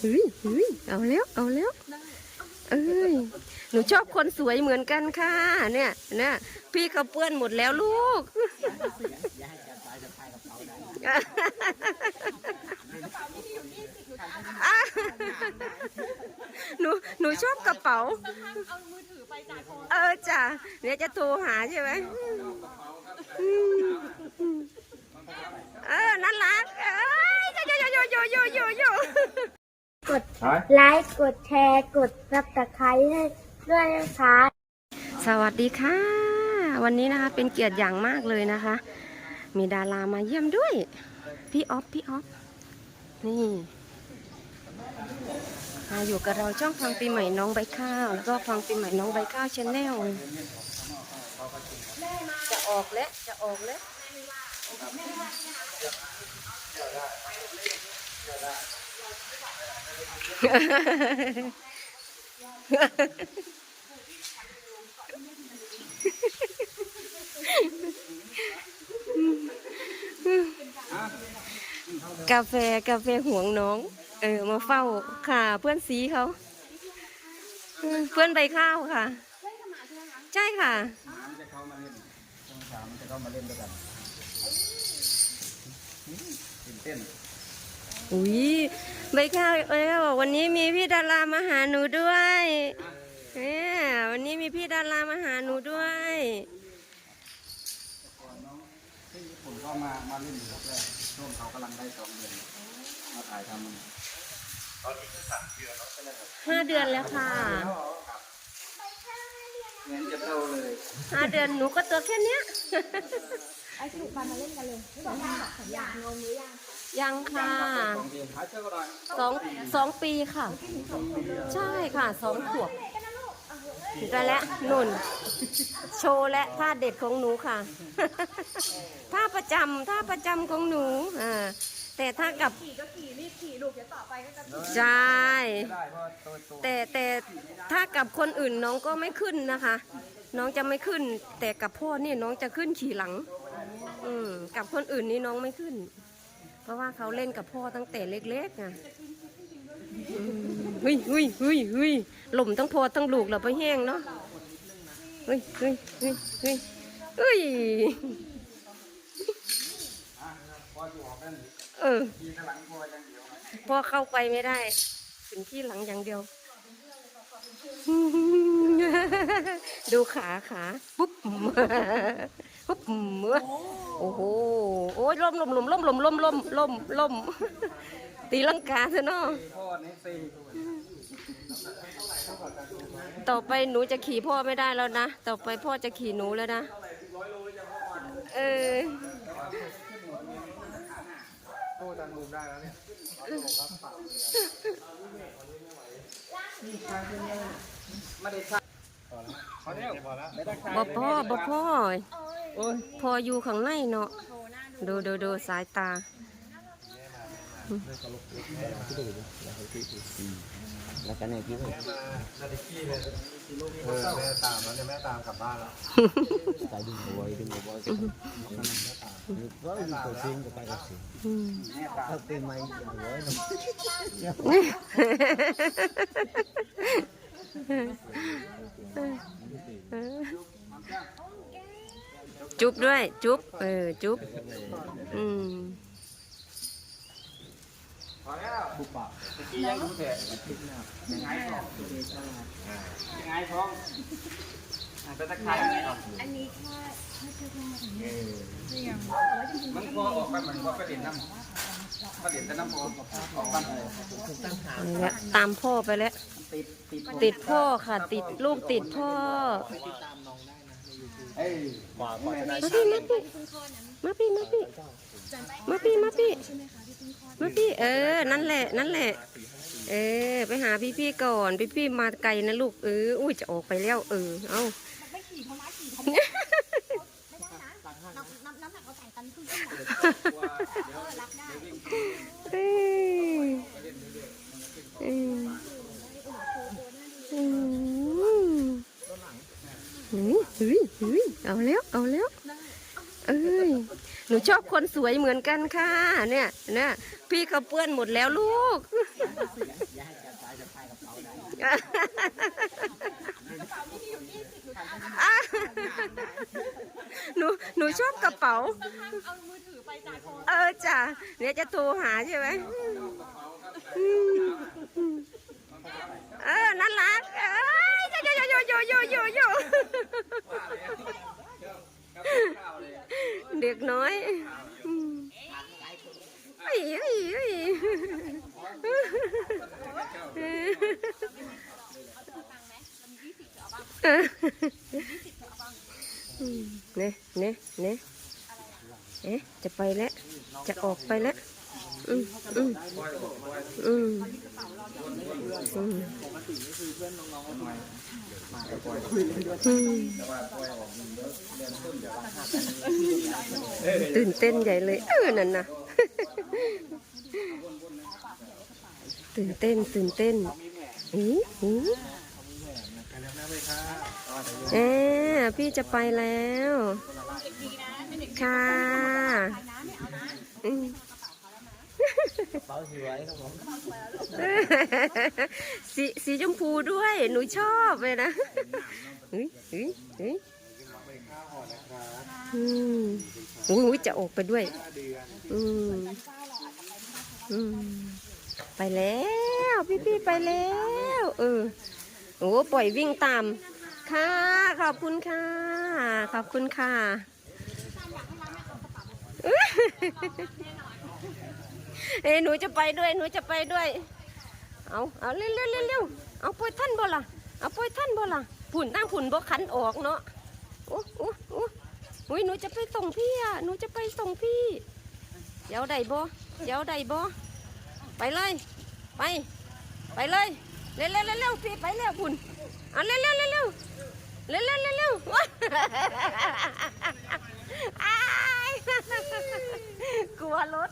เฮ้ยเฮ้ยเอาแล้ว เอาแล้ว เอ้ย หนูชอบคนสวยเหมือนกันค่ะ เนี่ยเนี่ยพี่เขาเปื้อนหมดแล้วลูก หนูหนูชอบกระเป๋า เอามือถือไปจากโทรเออจ้ะเดี๋ยวจะโทรหาใช่ไหมอืมเออน่ารัก เอ้ยโยโยโยโยโยโย กดไลค์กดแชร์กดซับสไครต์ให้ด้วยนะคะ สวัสดีค่ะ วันนี้นะคะเป็นเกียรติอย่างมากเลยนะคะ มีดารามาเยี่ยมด้วย พี่ออฟพี่ออฟนี่มาอยู่กับเราช่องฟังปีใหม่น้องใบข้าว แล้วก็ฟังปีใหม่น้องใบข้าวชาแนลจะออกแล้วจะออกแล้ว กาแฟกาแฟห่วงน้อง เออ มาเฝ้าค่ะ เพื่อนสีเขา เพื่อนใบข้าวค่ะ ใช่ค่ะ มันจะเข้ามาเล่นช่องสามมันจะเข้ามาเล่นด้วยกันตื่นเต้นอุ้ยใบข้าวเอ้ยบอกวันนี้มีพี่ดารามาหาหนูด้วยเนี่ยวันนี้มีพี่ดารามาหาหนูด้วยที่ญี่ปุ่นเข้ามามาเล่นอยู่แรกช่วงเขากำลังได้สองเดือนมาถ่ายทำมันห้าเดือนแล้วค่ะ เงินจะเท่าเลย ห้าเดือนหนูก็ตัวแค่เนี้ยไอ้สรุปมามาเล่นกันเลยไม่บอกว่าสัญญาณงงหรือยังยังค่ะสองเดือนหาเชือกก็หน่อยสองสองปีค่ะ ใช่ค่ะสองขวบได้แล้วนุ่น โชว์และท่าเด็ดของหนูค่ะ ท่าประจำท่าประจำของหนูอ่าแต่ถ้ากับขี่ก็ขี่รีบขี่ลูกเดี๋ยวต่อไปก็จะใช่ได้เพราะว่าตัวตัวแต่แต่ถ้ากับคนอื่นน้องก็ไม่ขึ้นนะคะ น้องจะไม่ขึ้น แต่กับพ่อนี่น้องจะขึ้นขี่หลัง อืมกับคนอื่นนี่น้องไม่ขึ้น เพราะว่าเขาเล่นกับพ่อตั้งแต่เล็กๆไงอืมเฮ้ยเฮ้ยเฮ้ยเฮ้ยหล่มทั้งพ่อทั้งลูกเราไปแห้งเนาะเฮ้ยเฮ้ยเฮ้ยเฮ้ยเฮ้ยพออยู่ออกนั่นเออทีข้างหลังพอยังเดียวนะพ่อเข้าไปไม่ได้ ถึงที่หลังอย่างเดียว ดูขาขาปุ๊บปุ๊บโอ้โหโอ้ยล่มล่มล่มล่มล่มล่มล่มล่มล่มตีลังกาเถอะเนาะพ่อนี่สี่ต่อไปหนูจะขี่พ่อไม่ได้แล้วนะ ต่อไปพ่อจะขี่หนูแล้วนะเออโตจังรูมได้แล้วเนี่ย ไม่ได้ชักพอแล้วพอแล้วไม่ได้ชักบ่พ่อบ่พ่อพออยู่ข้างในเนาะดูดูดูสายตา แล้วกันเนี่ยพี่เออแม่ตามแล้วเนี่ยแม่ตามกลับบ้านแล้วใจดึงหัวดึงหัวก็มีตัวจริงก็ไปกับสิอืมถ้าเป็นไม่หัวจุ๊บด้วย จุ๊บเออ จุ๊บอืม พอแล้วปุ๊บปากเมื่อกี้ยังรู้แต่ยังไงท้องยังไงท้องแต่ตะไคร้ไม่ออกอันนี้แค่ไม่ใช่เพิ่งมาถึงเออนี่ยังมันพอออกไปเหมือนว่าไปเด่นน้ำไปเด่นแต่น้ำพอออกบ้านเลยเนี่ยตามพ่อไปแล้วติดติดติดพ่อค่ะ ติดลูกติดพ่อเอ้ยกว่าก่อนจะได้มาพี่มาพี่มาพี่มาพี่มาพี่มาพี่ มาพี่เออ นั่นแหละ นั่นแหละ เออ ไปหาพี่พี่ก่อน พี่พี่มาไกลนะลูกเอออุ้ยจะออกไปแล้วเออ เอาไม่ขี่เพราะม้าขี่เพราไม่ได้นะน้ำน้ำหนักเราต่งกันครึ่งชั่วโมงเออรับได้เอ้ยเอ้ยอืมเฮ้ยเฮ้ยเฮ้ยเอาแล้วเอาแล้วเอ้ยหนูชอบคนสวยเหมือนกันค่ะ เนี่ยเนี่ย พี่เขาเปื้อนหมดแล้วลูก หนูหนูชอบกระเป๋า เอามือถือไปจ่ายโทรเออจ้ะเดี๋ยวจะโทรหาใช่ไหมอืมเออน่ารักเอ้ยโยโยโยโยโยโยโยเด็กน้อยอืม เอ้ยเนี่ยเนี่ยเนี่ยเอ๊ะจะไปแล้ว จะออกไปแล้ว อืมอืมอืมอืมตื่นเต้นใหญ่เลย เออ นั่นนะ ตื่นเต้นตื่นเต้นอีอีเอ๊พี่จะไปแล้วค่ะสีสีชมพูด้วย หนูชอบเลยนะ อืมอุ้ยจะออกไปด้วยอืมอืม ไปแล้ว พี่พี่ๆไปแล้ว เออ โอ้ปล่อยวิ่งตาม ค่ะ ขอบคุณค่ะ ขอบคุณค่ะเอ้ยหนูจะไปด้วย หนูจะไปด้วย เอา เอาเร็วเร็วเร็วเร็วเอาปล่อยท่านบ่ล่ะ เอาปล่อยท่านบ่ล่ะผุ่นตั้งผุ่นบ่ขันออกเนาะ โอ้อุ้ยหนูจะไปส่งพี่อะหนูจะไปส่งพี่เดี๋ยวใดบ่เดี๋ยวใดบ่ไปเลยไป ไปเลยเร็วเร็วพี่ไปเร็วคุณอันเร็วเร็วเร็วเร็วเร็วเร็วกลัวรถ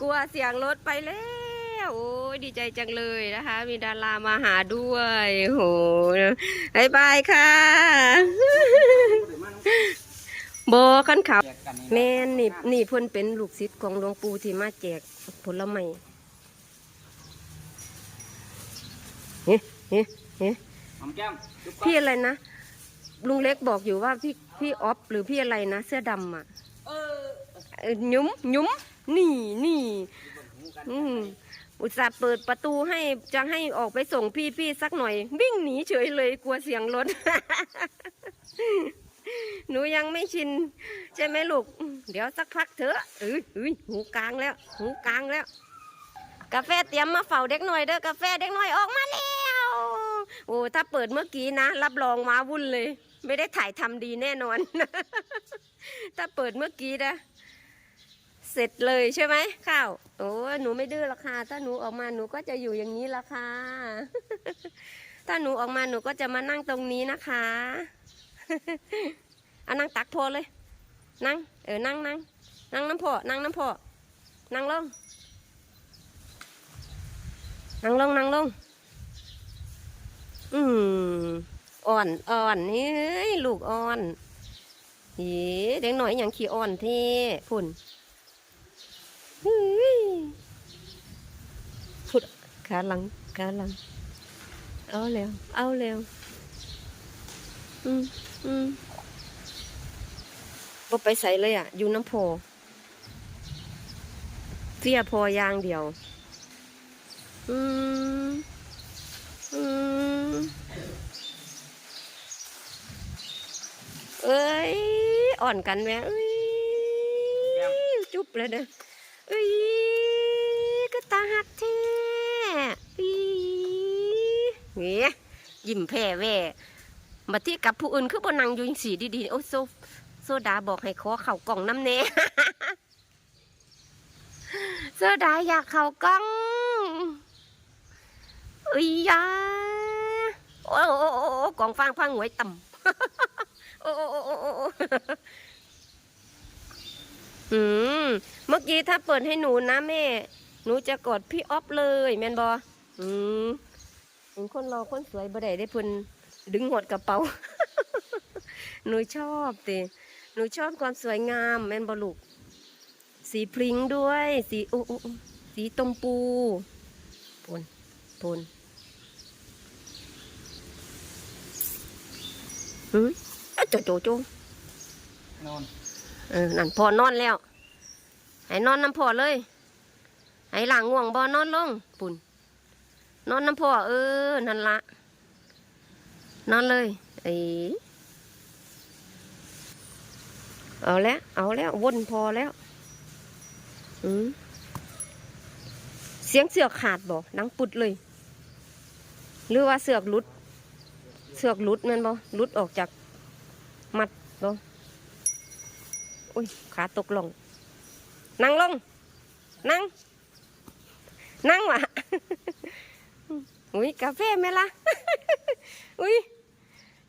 กลัวเสียงรถไปเลย โอ้ยดีใจจังเลยนะคะ มีดารามาหาด้วยโหบายบายค่ะโบขันขับแม่นนี่นี่เพิ่นเป็นลูกศิษย์ของหลวงปู่ที่มาแจกผลไม้เฮ้เฮ้เฮ้หอมแก้มจุ๊บพี่อะไรนะลุงเล็กบอกอยู่ว่าพี่พี่ออฟหรือพี่อะไรนะเสื้อดำอะเออเอ่อหยุ้มหยุ้มนี่นี่อืม อุตส่าห์เปิดประตูให้จะให้ออกไปส่งพี่พี่สักหน่อย วิ่งหนีเฉยเลยกลัวเสียงรถ หนูยังไม่ชิน ใช่ไหมลูก เดี๋ยวสักพักเถอะเอ้ยเอ้ยหูกลางแล้ว หูกลางแล้ว กาแฟเตรียมมาเฝ้าเด็กหน่อยเด้อกาแฟเด็กหน่อยออกมาแล้วโอ้ถ้าเปิดเมื่อกี้นะ รับรองมาวุ่นเลย ไม่ได้ถ่ายทำดีแน่นอน ถ้าเปิดเมื่อกี้นะ เสร็จเลยใช่ไหมข้าวโอ้หนูไม่ดื้อละค่ะถ้าหนูออกมาหนูก็จะอยู่อย่างนี้ละค่ะถ้าหนูออกมาหนูก็จะมานั่งตรงนี้นะคะเอานั่งตักโพอเลย นั่ง เออนั่งนั่งนั่งน้ำพอนั่งน้ำพอนั่งลงนั่งลงนั่งลงอืมอ่อนอ่อนนี่ลูกอ่อนเฮ้เด็กหน่อยอย่างขี้อ่อนเท่พุ่นเฮ้ยพุด ขาหลังขาหลัง เอาแล้วเอาแล้วอืมอืมบ่ไปใส่เลยอะ อยู่น้ำโพเสียพอยางเดียว อืม อืม เอ้ย อ่อนกันไหมเอ้ย จุ๊บเลยเด้อเอ้ยก็ตาหักแท้อี เงี้ยยิ้มแผ่แว่มาที่กับผู้อื่นคือบนังอยู่งสีดีๆโอ้โซโซดาบอกให้ขอเข่ากล่องน้ำเน่โซดาอยากเข่ากล่องเอ้ยยาโอ้โอ้โอ้โอ้กองฟางพังหวยต่ำโอ้โอ้โอ้โอ้โอ้อืมเมื่อกี้ถ้าเปิดให้หนูนะแม่ หนูจะกดพี่ออฟเลยแมนบออืม เห็นคนรอคนสวยบ่ได้ได้เพิ่นดึงหดกระเป๋า หนูชอบติหนูหนูชอบความสวยงามแม่นบลูกสีพริ้งด้วย สีโอ้โอ้โอ้สีตมปูปนปนหืมอะโจโจโจนอนเออนั่นพอนอนแล้ว ให้นอนน้ำพอเลย ให้หลังง่วงบอนอนลงปุ่น นอนน้ำพอเออ นั่นละ นอนเลยไอ้เอาแล้ว เอาแล้ว วนพอแล้ว อืมเสียงเสือกขาดบ่ดังปุดเลย หรือว่าเสือกลุด เสือกลุดแมันบ่หลุดออกจากมัดบ่อุ้ย ขาตกลง นั่งลง นั่ง นั่งวะ อุ้ยกาแฟไหมล่ะ อุ้ย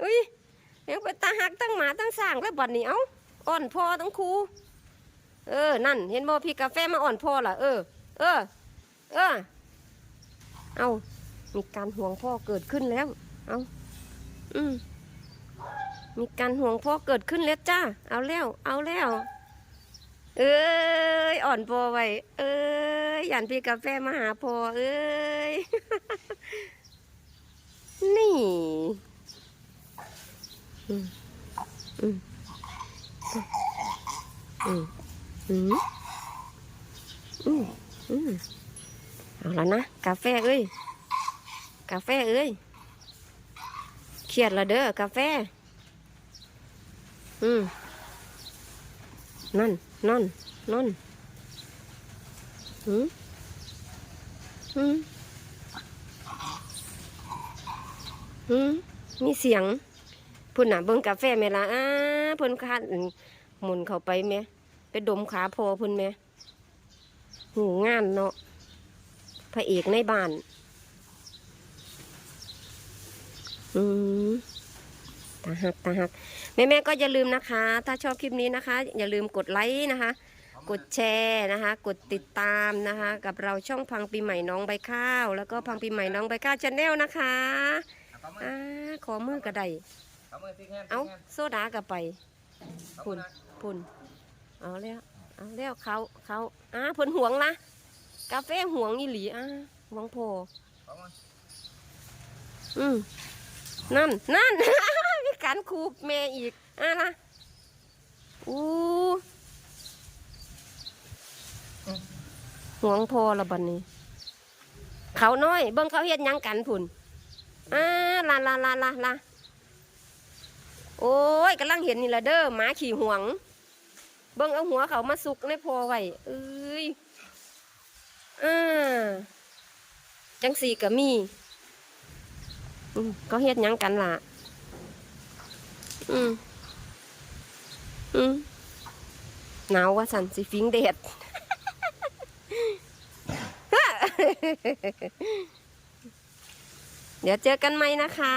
อุ้ยยังเป็นตาหักตั้งหมาตั้งสร้างแล้วบัดนี้เอ้าอ่อนพอตั้งครูเออ นั่น เห็นบ่พี่กาแฟมาอ่อนพอล่ะเออ เออ เออ เอามีการห่วงพ่อเกิดขึ้นแล้ว เอาอืมมีการห่วงพ่อเกิดขึ้นแล้วจ้า เอาแล้ว เอาแล้ว เอ้ยอ่อนพอไว้ เอ้ยหยันพี่กาแฟมาหาพอเอ้ย นี่อืมอืมอืมอืมอืมอืมเอาละนะกาแฟเอ้ย กาแฟเอ้ยเครียดละเด้อกาแฟ อืมนั่น นั่นนั่นหืมหืมหืมมีเสียงพุ่นน่ะเบิ่งกาแฟแม่ละอ้าเพิ่นคาดหมุนเข้าไปแม่ไปดมขาพอพิ่นแม่หูงานเนาะพระเอกในบ้าน อืม ตาหักตาหักแม่แม่ๆก็อย่าลืมนะคะ ถ้าชอบคลิปนี้นะคะ อย่าลืมกดไลค์นะคะ กดแชร์นะคะ กดติดตามนะคะ กับเราช่องพังปีใหม่น้องใบข้าว แล้วก็พังปีใหม่น้องใบข้าวชาแนลนะคะอ่าขอมือกระไดเอาโซดากระไปเอาพุ่นพุ่นเอาแล้ว เอาแล้วเขาเขาอ่าพิ่นห่วงละกาแฟห่วงอีหลีอ่าห่วงพออืมนั่นนั่น การคูแม่อีกอะนะอู้ห่วงพอละบัดนนี้ เขาน้อย เบิ่งเขาเฮ็ดยังกันพุ่นอ่าลาลาลาลาลาโอ้ยกำลังเห็นนี่ละเด้อหมาขี่ห่วง เบิ่งเอาหัวเขามาสุกในพอไว้เอ้ยอ่าจังสีก็มีก็เฮ็ดยังกันล่ะ อืมอืมหนาวว่าสันสิฟิงเดดเดี๋ยวเจอกันใหมนะคะ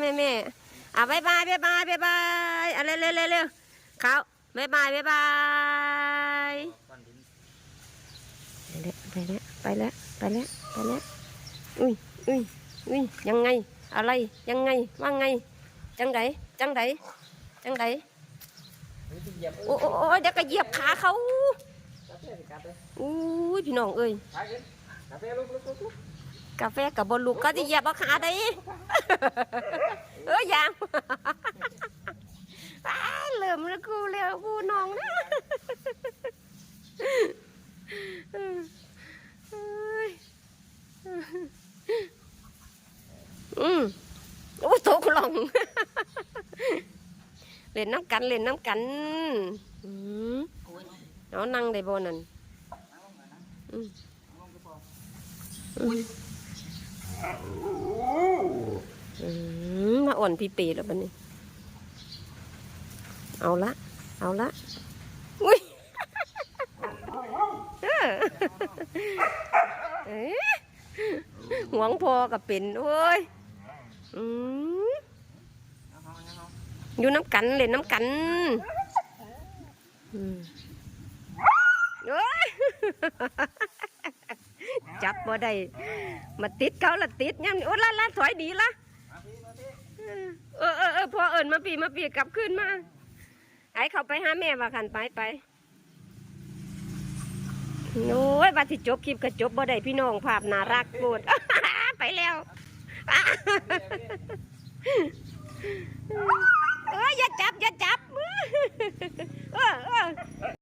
แม่แม่อะบายบายบายบายบายบายอะเร็วเร็วเร็วเร็วเขาบายบายบายบายไปแล้วไปแล้วไปแล้วไปแล้วอุ้ยอุ้ยอุ้ยยังไง อะไรยังไงว่าไงจังได จังไดจังไดเฮ้ยเหยียบเอโอ้อโอ้โอ้เดี๋ยวก็เหยียบขาเขากาแฟสิกัดเลยอุ้ยพี่น้องเอ้ยไปขึ้นกาแฟลุกลุกลุกลุกกาแฟกับบอลลูกก็จะเหยียบเอาขาได้เอ้ยยังอ้าเหลิมแล้วกูเร็วกูน้องนะเอ้ยอืม โอ้ตกหลงเล่นน้ำกันเล่นน้ำกันเอานั่งได้บ่นั่นมาอ่อนพี่เปรแล้วบัดนี้ เอาละ เอาละ อุ้ยเอ๊ะหวงพอกับเป็นโอ้ย อืมอยู่น้ำกันเล่นน้ำกันอืมโอ้ยจับบ่ได้มาติดเขาละติดย่ำโอ้ละละถอยดีละมาพี่มาพี่เออเออเออพอเอิญมาปีมาปีกลับขึ้นมาไอ้เขาไปหาแม่ว่าคันไปไปโอ้ยบัดที่จบคลิปก็จบบ่ได้พี่น้องภาพน่ารักโกดไปแล้ว เอออย่าจับอย่าจับเออเออ